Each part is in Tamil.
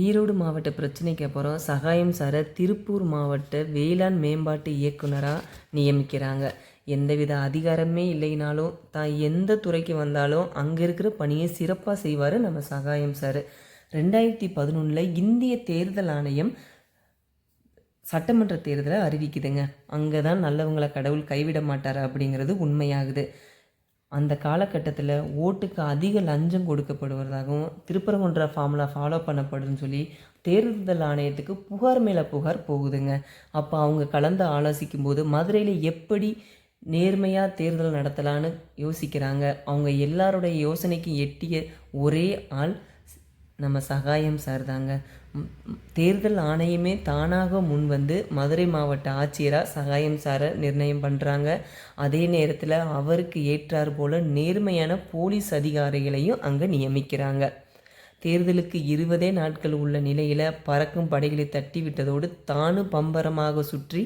ஈரோடு மாவட்ட பிரச்சனைக்கு அப்புறம் சகாயம் சாரை திருப்பூர் மாவட்ட வேளாண் மேம்பாட்டு இயக்குனராக நியமிக்கிறாங்க. எந்தவித அதிகாரமே இல்லைனாலும் தான் எந்த துறைக்கு வந்தாலும் அங்கே இருக்கிற பணியை சிறப்பாக செய்வார் நம்ம சகாயம் சார். ரெண்டாயிரத்தி பதினொன்றில் இந்திய தேர்தல் ஆணையம் சட்டமன்ற தேர்தலை அறிவிக்குதுங்க. அங்கே தான் நல்லவங்களை கடவுள் கைவிட மாட்டார் அப்படிங்கிறது உண்மையாகுது. அந்த காலகட்டத்தில் ஓட்டுக்கு அதிக லஞ்சம் கொடுக்கப்படுவதாகவும் திருப்பரங்குன்ற ஃபார்முலா ஃபாலோ பண்ணப்படுதுன்னு சொல்லி தேர்தல் ஆணையத்துக்கு புகார் மேலே புகார் போகுதுங்க. அப்போ அவங்க கலந்து ஆலோசிக்கும் போது மதுரையில் எப்படி நேர்மையாக தேர்தல் நடத்தலான்னு யோசிக்கிறாங்க. அவங்க எல்லாருடைய யோசனைக்கு எட்டிய ஒரே ஆள் நம்ம சகாயம் சார் தாங்க. தேர்தல் ஆணையமே தானாக முன் வந்து மதுரை மாவட்ட ஆட்சியராக சகாயம் சாரை நிர்ணயம் பண்ணுறாங்க அதே நேரத்தில் அவருக்கு ஏற்றார் போல நேர்மையான போலீஸ் அதிகாரிகளையும் அங்கே நியமிக்கிறாங்க. தேர்தலுக்கு இருபதே நாட்கள் உள்ள நிலையில் பறக்கும் படைகளை தட்டி விட்டதோடு தானும் பம்பரமாக சுற்றி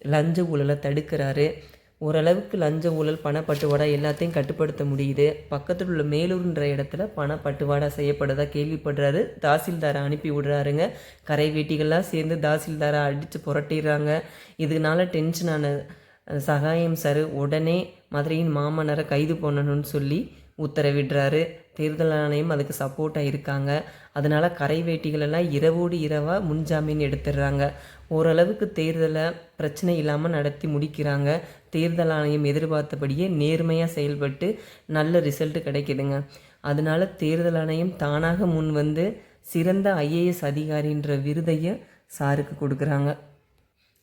லஞ்ச ஊழலை தடுக்கிறாரு. ஓரளவுக்கு லஞ்ச ஊழல் பணப்பட்டுவாடா எல்லாத்தையும் கட்டுப்படுத்த முடியுது. பக்கத்தில் உள்ள மேலூர்ன்ற இடத்துல பணப்பட்டுவாடா செய்யப்படுறதா கேள்விப்படுறாரு. தாசில்தாரை அனுப்பி விடுறாருங்க. கரை வேட்டிகள்லாம் சேர்ந்து தாசில்தாரை அடித்து புரட்டிடுறாங்க. இதனால டென்ஷனான ஆன சகாயம் சார் உடனே மதுரையின் மாமன்னரை கைது பண்ணணும்னு சொல்லி உத்தரவிடுறாரு. தேர்தல் ஆணையம் அதுக்கு சப்போர்ட்டாக இருக்காங்க. அதனால் கரை வேட்டிகளெல்லாம் இரவோடு இரவாக முன்ஜாமீன் எடுத்துடுறாங்க. ஓரளவுக்கு தேர்தலை பிரச்சனை இல்லாமல் நடத்தி முடிக்கிறாங்க. தேர்தல் ஆணையம் எதிர்பார்த்தபடியே நேர்மையாக செயல்பட்டு நல்ல ரிசல்ட் கிடைக்குதுங்க. அதனால தேர்தல் ஆணையம் தானாக முன் வந்து சிறந்த ஐஏஎஸ் அதிகாரின்ற விருதையை சாருக்கு கொடுக்குறாங்க.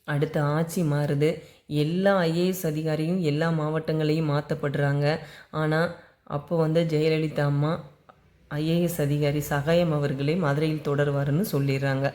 அடுத்த ஆட்சி மாறுது. எல்லா ஐஏஎஸ் அதிகாரியும் எல்லா மாவட்டங்களையும் மாற்றப்படுறாங்க ஆனால் அப்போ வந்து ஜெயலலிதா அம்மா ஐஏஎஸ் அதிகாரி சகாயம் அவர்களே மதுரையில் தொடருவாருன்னு சொல்லிடுறாங்க.